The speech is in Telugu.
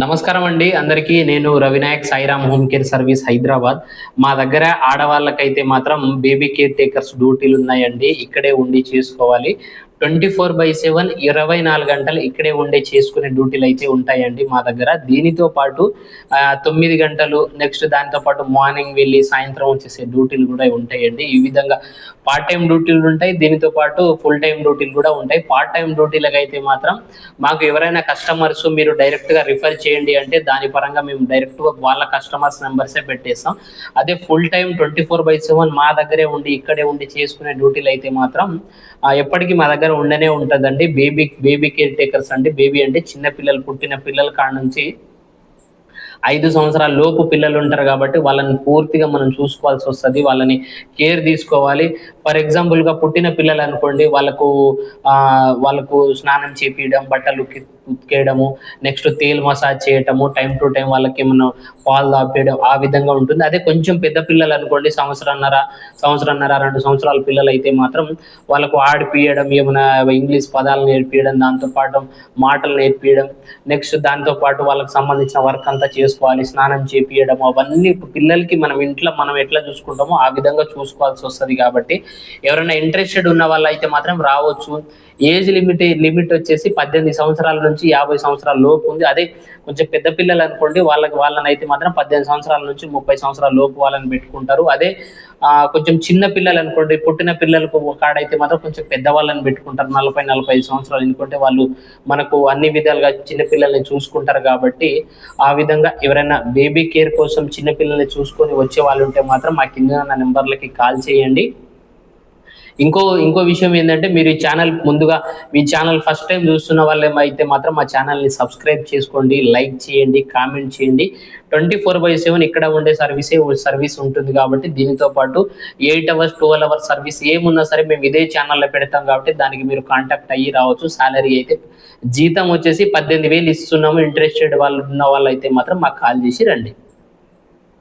నమస్కారం అండి. అందరికీ నేను Ravinayak Sairam home care service Hyderabad. మా దగ్గర ఆడవాళ్ళకైతే మాత్రం బేబీ కేర్ టేకర్స్ డ్యూటీలు ఉన్నాయండి ఇక్కడే ఉండి చేసుకోవాలి. ట్వంటీ ఫోర్ బై సెవెన్ ఇరవై నాలుగు గంటలు ఇక్కడే ఉండే చేసుకునే డ్యూటీలు అయితే ఉంటాయండి మా దగ్గర. దీనితో పాటు తొమ్మిది గంటలు నెక్స్ట్ దానితో పాటు మార్నింగ్ వెళ్ళి సాయంత్రం వచ్చేసే డ్యూటీలు కూడా ఉంటాయండి. ఈ విధంగా పార్ట్ టైం డ్యూటీలు ఉంటాయి. దీనితో పాటు ఫుల్ టైం డ్యూటీలు కూడా ఉంటాయి. పార్ట్ టైం డ్యూటీలకు అయితే మాత్రం మాకు ఎవరైనా కస్టమర్స్ మీరు డైరెక్ట్గా రిఫర్ చేయండి అంటే దాని పరంగా మేము డైరెక్ట్గా వాళ్ళ కస్టమర్స్ నెంబర్సే పెట్టేస్తాం. అదే full time twenty four by seven మా దగ్గరే ఉండి ఇక్కడే ఉండి చేసుకునే డ్యూటీలు అయితే మాత్రం ఎప్పటికీ మా దగ్గర ఉండనే ఉంటుందండి. బేబీ బేబీ కేర్ టేకర్స్ అంటే బేబీ అంటే చిన్న పిల్లలు పుట్టిన పిల్లల కాడ నుంచి ఐదు సంవత్సరాల లోపు పిల్లలు ఉంటారు కాబట్టి వాళ్ళని పూర్తిగా మనం చూసుకోవాల్సి వస్తుంది. వాళ్ళని కేర్ తీసుకోవాలి. ఫర్ ఎగ్జాంపుల్గా పుట్టిన పిల్లలు అనుకోండి వాళ్ళకు వాళ్ళకు స్నానం చేపించడం బట్టలు ఉతికేయడము నెక్స్ట్ తేల్ మసాజ్ చేయటము టైం టు టైం వాళ్ళకి ఏమన్నా పాలు తాపేయడం ఆ విధంగా ఉంటుంది. అదే కొంచెం పెద్ద పిల్లలు అనుకోండి సంవత్సరంన్నర సంవత్సరంన్నర రెండు సంవత్సరాల పిల్లలు అయితే మాత్రం వాళ్ళకు ఆడిపియడం ఏమైనా ఇంగ్లీష్ పదాలు నేర్పియడం దాంతోపాటు మాటలు నేర్పియడం నెక్స్ట్ దాంతో పాటు వాళ్ళకి సంబంధించిన వర్క్ అంతా చేసుకోవాలి స్నానం చేపియడం అవన్నీ పిల్లలకి మనం ఇంట్లో మనం ఎట్లా చూసుకుంటామో ఆ విధంగా చూసుకోవాల్సి వస్తుంది కాబట్టి ఎవరైనా ఇంట్రెస్టెడ్ ఉన్న వాళ్ళు అయితే మాత్రం రావచ్చు. ఏజ్ లిమిట్ లిమిట్ వచ్చేసి పద్దెనిమిది సంవత్సరాల నుంచి యాభై సంవత్సరాల లోపు ఉంది. అదే కొంచెం పెద్ద పిల్లలు అనుకోండి వాళ్ళకి వాళ్ళని అయితే మాత్రం పద్దెనిమిది సంవత్సరాల నుంచి ముప్పై సంవత్సరాల లోపు వాళ్ళని పెట్టుకుంటారు. అదే కొంచెం చిన్న పిల్లలు అనుకోండి పుట్టిన పిల్లలకు కాడైతే మాత్రం కొంచెం పెద్దవాళ్ళని పెట్టుకుంటారు. నలభై నలభై ఐదు సంవత్సరాలు ఎందుకంటే వాళ్ళు మనకు అన్ని విధాలుగా చిన్న పిల్లల్ని చూసుకుంటారు కాబట్టి ఆ విధంగా ఎవరైనా బేబీ కేర్ కోసం చిన్న పిల్లల్ని చూసుకొని వచ్చే వాళ్ళు ఉంటే మాత్రం మా కింద నా నెంబర్లకి కాల్ చేయండి. ఇంకో ఇంకో విషయం ఏంటంటే మీరు ఈ ఛానల్ ముందుగా మీ ఛానల్ ఫస్ట్ టైం చూస్తున్న వాళ్ళు అయితే మాత్రం మా ఛానల్ని సబ్స్క్రైబ్ చేసుకోండి లైక్ చేయండి కామెంట్ చేయండి. ట్వంటీ ఫోర్ బై సెవెన్ ఇక్కడ ఉండే సర్వీసే సర్వీస్ ఉంటుంది కాబట్టి దీనితో పాటు eight hours twelve hours service ఏమున్నా సరే మేము ఇదే ఛానల్లో పెడతాం కాబట్టి దానికి మీరు కాంటాక్ట్ అయ్యి రావచ్చు. సాలరీ అయితే జీతం వచ్చేసి పద్దెనిమిది వేలు ఇస్తున్నాము. ఇంట్రెస్టెడ్ వాళ్ళు ఉన్న వాళ్ళు అయితే మాత్రం మాకు కాల్ చేసి రండి.